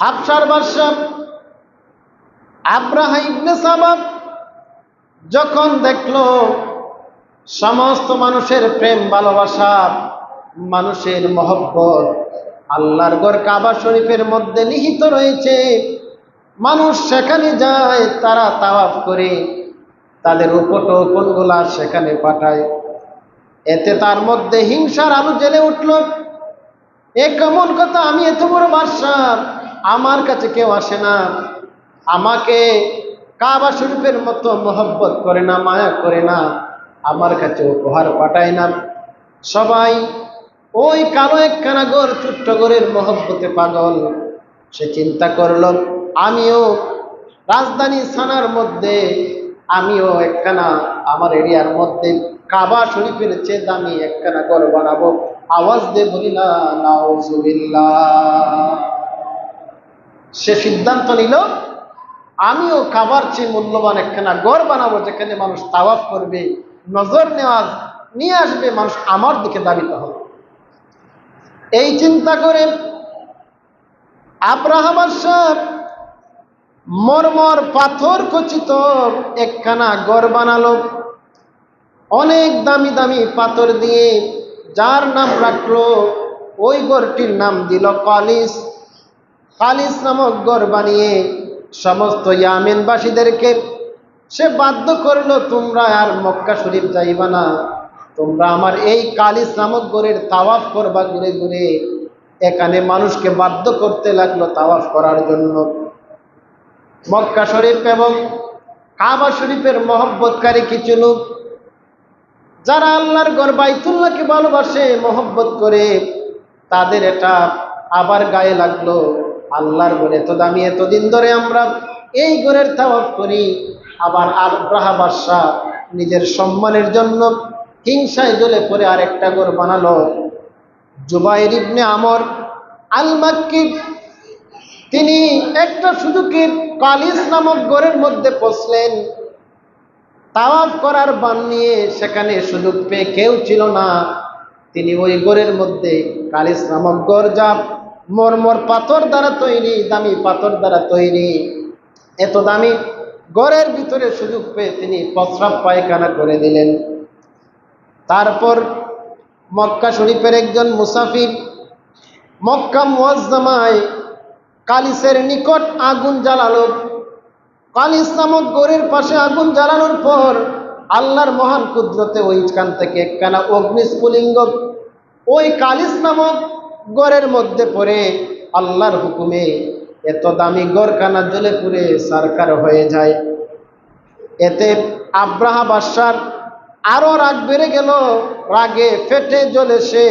হাফসার বাদশাহ আব্রাহা ইবনে যখন দেখল সমস্ত মানুষের প্রেম, ভালোবাসা, মানুষের মহব্বত, আল্লাহর গড় কাবা শরীফের মধ্যে নিহিত রয়েছে, মানুষ সেখানে যায়, তারা তাওয়াফ করে, তাদের উপটোপনগুলা সেখানে পাঠায়। এতে তার মধ্যে হিংসার আলু জেলে উঠল। এ কেমন কথা? আমি এত বড় বাদশাহ। আমার কাছে কেউ আসে না। আমাকে কাবা শরীফের মতো মহব্বত করে না, মায়া করে না। আমার কাছে উপহার পাঠায় না। সবাই ওই কালো একখানা গড় ছোট্ট গড়ের মহব্বতে পাগল। সে চিন্তা করল, আমিও রাজধানী সানার মধ্যে, আমিও একখানা আমার এরিয়ার মধ্যে কাবা শরীফের চেয়ে দামি একখানা গড় বানাবো। আওয়াজ দিয়ে বলি না সে সিদ্ধান্ত নিল, আমিও কাবার চেয়ে মূল্যবান একখানা গড় বানাবো যেখানে মানুষ তাওয়াফ করবে, নজর নেওয়া নিয়ে আসবে, মানুষ আমার দিকে দাবিতে হবে। এই চিন্তা করে আব্রাহামার সাহ মরমর পাথর খচিত একখানা গড় বানালো। অনেক দামি দামি পাথর দিয়ে যার নাম রাখল, ওই গড়টির নাম দিল কালিস। কালিস নামক গড় বানিয়ে সমস্ত ইয়ামিনবাসীদেরকে সে বাধ্য করল, তোমরা আর মক্কা শরীফ যাইবা না। তোমরা আমার এই কালিস নামক গড়ের তাওয়াফ করবা ঘুরে ঘুরে। এখানে মানুষকে বাধ্য করতে লাগল তাওয়াফ করার জন্য। মক্কা শরীফ এবং কাবা শরীফের মহব্বতকারী কিছু লোক, যারা আল্লাহর গড় বাইতুল্লাহকে ভালোবাসে, মহব্বত করে, তাদের এটা আবার গায়ে লাগল। আল্লাহর গড়ে এত দামি, এতদিন ধরে আমরা এই গড়ের তাওয়াফ করি। আবার আব্রাহা বাদশাহ নিজের সম্মানের জন্য হিংসায় জ্বলে পড়ে আরেকটা গড় বানালো। জুবাইর ইবনে আমর আল মাক্কি তিনি একটা সুযোগে কালিস নামক গড়ের মধ্যে পৌঁছলেন। তাওয়াফ করার বান নিয়ে সেখানে সুযোগ পেয়ে কেউ ছিল না। তিনি ওই গড়ের মধ্যে কালিস নামক গড় যা মরমর পাথর দ্বারা তৈরি, দামি পাথর দ্বারা তৈরি। এত দামি গড়ের ভিতরে সুযোগ পেয়ে তিনি প্রস্রাব পায়খানা করে দিলেন। তারপর মক্কা শরীফের একজন মুসাফির, মক্কা মুয়াজ্জামায় কালিসের নিকট আগুন জ্বালালো। কালিস নামক গড়ের পাশে আগুন জ্বালানোর পর আল্লাহর মহান কুদরতে ওইখান থেকে একখানা অগ্নিস্ফুলিঙ্গ, ওই কালিস নামক গড়ের মধ্যে পড়ে আল্লাহর হুকুমে এত দামি গড়খানা জ্বলে পুড়ে সারকার হয়ে যায়। এতে আব্রাহা বাদশার আরও রাগ বেড়ে গেল, রাগে ফেটে জ্বলে সে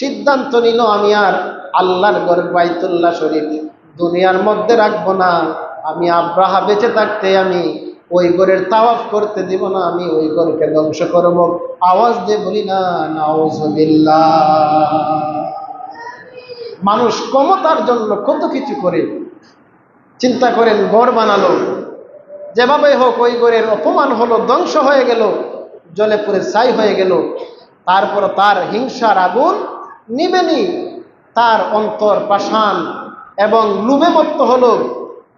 সিদ্ধান্ত নিল, আমি আর আল্লাহর গড় বাইতুল্লাহ শরীফ দুনিয়ার মধ্যে রাখব না। আমি আব্রাহা বেঁচে থাকতে আমি ওই গড়ের তাওয়াফ করতে দিব না, আমি ওই গড়কে ধ্বংস করব। আওয়াজ দিয়ে বলি, না, নাউজুবিল্লাহ। মানুষ ক্ষমতার জন্য কত কিছু করে, চিন্তা করেন গড় বানালো। যেভাবে হোক ওই গড়ের অপমান হলো, ধ্বংস হয়ে গেল জলে পুরে ছাই হয়ে গেল। তারপর তার হিংসার আগুন নিবেনি, তার অন্তর পাষাণ এবং লুবে মত্ত হলো।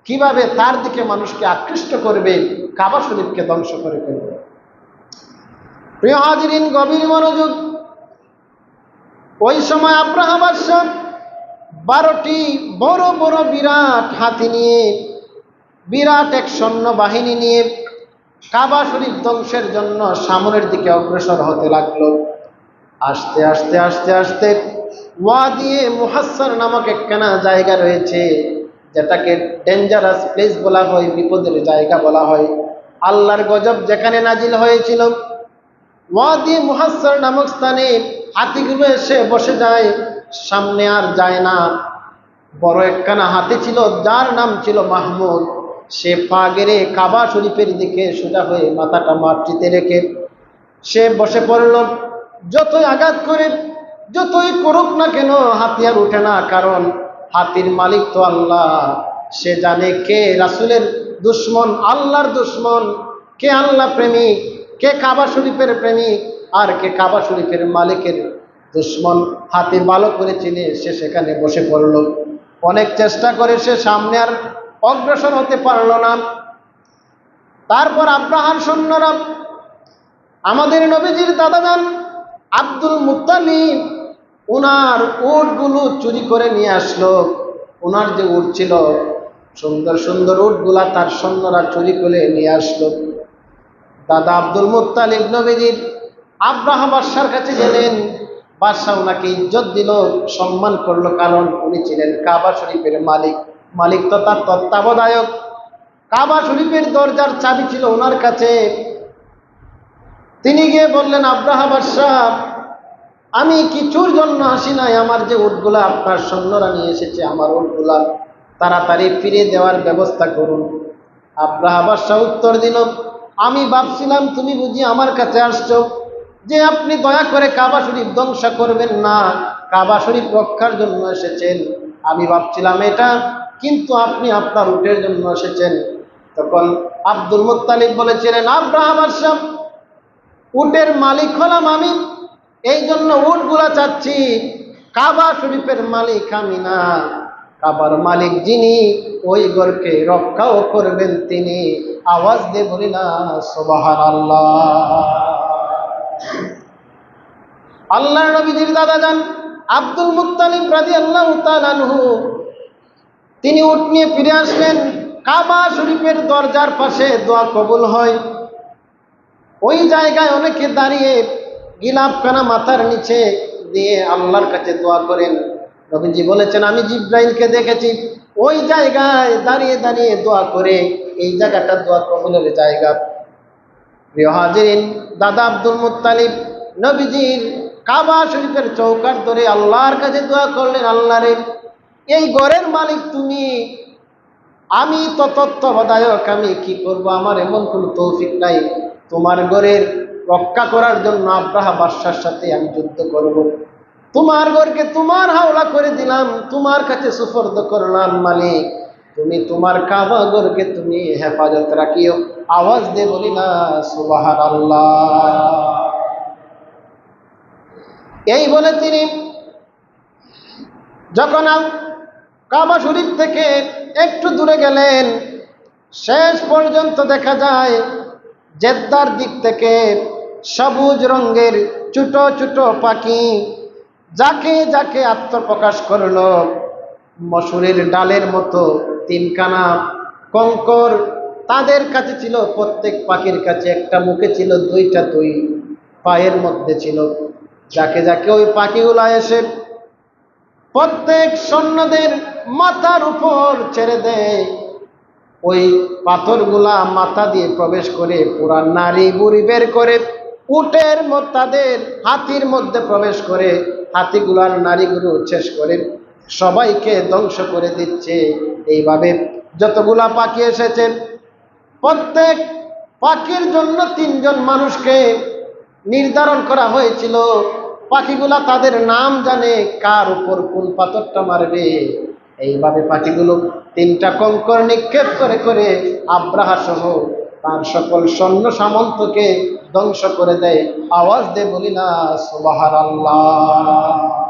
কীভাবে তার দিকে মানুষকে আকৃষ্ট করবে, কাবা শরীফকে ধ্বংস করে ফেলবে। প্রিয় হাজিরিন, গভীর মনোযোগ। ওই সময় আব্রাহাম বাদশাহ বারোটি বড় বড় বিরাট হাতি নিয়ে, বিরাট এক সৈন্য বাহিনী নিয়ে কাবা শরীফ ধ্বংসের জন্য সামনের দিকে অগ্রসর হতে লাগল। আস্তে আস্তে আস্তে আস্তে ওয়া দিয়ে মুহাসর নামক একখানা জায়গা রয়েছে, যেটাকে ডেঞ্জারাস প্লেস বলা হয়, বিপদের জায়গা বলা হয়। আল্লাহর গজব যেখানে নাজিল হয়েছিল ওয়া দিয়ে মুহাসর নামক স্থানে হাতিগুলো এসে বসে যায়, সামনে আর যায় না। বড় একখানা হাতি ছিল, যার নাম ছিল মাহমুদ। সে পা গেড়ে কাবা শরীফের দিকে সোজা হয়ে মাথাটা মাটিতে রেখে সে বসে পড়ল। যতই আঘাত করে, যতই করুক না কেন হাতিয়ার উঠে না। কারণ হাতির মালিক তো আল্লাহ। সে জানে কে রাসুলের দুশ্মন, আল্লাহর দুশ্মন, কে আল্লাহ প্রেমিক, কে কাবা শরীফের প্রেমিক। আর কে কাবা শরীফের মালিকের দুশ্মন হাতি ভালো করে চিনে সে সেখানে বসে পড়ল। অনেক চেষ্টা করে সে সামনে আর অগ্রসর হতে পারল না। তারপর আব্রাহার সৈন্যরা আমাদের নবীজির দাদা যান আব্দুল মুতালিব ওনার উটগুলো চুরি করে নিয়ে আসলো। ওনার যে উট ছিল, সুন্দর সুন্দর উটগুলা তার সৈন্যরা চুরি করে নিয়ে আসলো। দাদা আব্দুল মুতালিব নবীজির আব্রাহা বাদশার কাছে গেলেন। বাদশাহ ওনাকে ইজ্জত দিল, সম্মান করল, কারণ উনি ছিলেন কাবা শরীফের মালিক। মালিক তো তার তত্ত্বাবধায়ক। কাবা শরীফের দরজার চাবি ছিল ওনার কাছে। তিনি গিয়ে বললেন আব্রাহা বাদশাহ, আমি কিছুর জন্য আসি নাই। আমার যে উটগুলা আপনার সৈন্যরা নিয়ে এসেছে, আমার উটগুলা তাড়াতাড়ি ফিরে দেওয়ার ব্যবস্থা করুন। আব্রাহা বাদশাহ উত্তর দিল, আমি ভাবছিলাম তুমি বুঝি আমার কাছে আসছো। যে আপনি দয়া করে কাবা শরীফ ধ্বংস করবেন না। কাবা শরীফ রক্ষার জন্য এসেছেন। আমি ভাবছিলাম এটা, কিন্তু আপনি আপনার উটের জন্য এসেছেন। তখন আব্দুল মুত্তালিব বলেছিলেন, আব্রাহাম আসাম উটের মালিক হলাম আমি। এই জন্য উটগুলা চাচ্ছি। কাবা শরীফের মালিক আমি না। কাবার মালিক যিনি, ওই গরকে রক্ষাও করবেন তিনি। আওয়াজ দিয়ে বলি না সোবাহার আল্লাহ আল্লাহ নবীজির দাদা যান, আব্দুল মুত্তালিব রাজি আল্লাহ তালানহু তিনি উট নিয়ে ফিরে আসলেন। কাবা শরীফের দরজার পাশে দোয়া কবুল হয়। ওই জায়গায় অনেকে দাঁড়িয়ে গিলাপখানা মাথার নিচে দিয়ে আল্লাহর কাছে দোয়া করেন। রবিজি বলেছেন, আমি জিব্রাইলকে দেখেছি। ওই জায়গায় দাঁড়িয়ে দাঁড়িয়ে দোয়া করে, এই জায়গাটা দোয়া কবুলের জায়গা। প্রিয় হাজিরিন, দাদা আব্দুল মুত্তালিব নবীজির কাবা শরীফের চৌকাট ধরে আল্লাহর কাছে দোয়া করলেন আল্লাহরে এই ঘরের মালিক তুমি। আমি তো তত্ত্বাবধায়ক আমি কি করব? আমার এমন কোনো তৌফিক নাই। তোমার ঘরের রক্ষা করার জন্য আব্রাহা বাদশার সাথে আমি যুদ্ধ করব। তোমার ঘরকে তোমার হাওলা করে দিলাম, তোমার কাছে সুফর্দ করলাম মালিক। তুমি তোমার কাবা ঘরকে তুমি হেফাজত রাখিও। আওয়াজ দে বলি, না আল্লাহ এই বলে তিনি যখন কাবা শরীফ থেকে একটু দূরে গেলেন, শেষ পর্যন্ত দেখা যায় জেদ্দার দিক থেকে সবুজ রঙের ছোট ছোট পাখি যাকে যাকে আত্মপ্রকাশ করল। মসুরের ডালের মতো তিনখানা কঙ্কর তাদের কাছে ছিল, প্রত্যেক পাখির কাছে একটা মুখে ছিল, দুইটা দুই পায়ের মধ্যে ছিল। যাকে যাকে ওই পাখিগুলা এসে প্রত্যেক সৈন্যদের মাথার উপর ছেড়ে দেয়, ওই পাথরগুলা মাথা দিয়ে প্রবেশ করে পুরা নারী বুড়ি বের করে, উটের তাদের হাতির মধ্যে প্রবেশ করে, হাতিগুলার নারীগুলো শেষ করে, সবাইকে ধ্বংস করে দিচ্ছে। এইভাবে যতগুলা পাখি এসেছে প্রত্যেক পাখির জন্য তিনজন মানুষকে নির্ধারণ করা হয়েছিল। পাখিগুলা তাদের নাম জানে, কার উপর কোন পাথরটা মারবে। এইভাবে পাখিগুলো তিনটা কঙ্কর নিক্ষেপ করে করে আব্রাহা সহ তার সকল সৈন্য সামন্তকে ধ্বংস করে দেয়। আওয়াজ দে বলি না সুবাহার আল্লাহ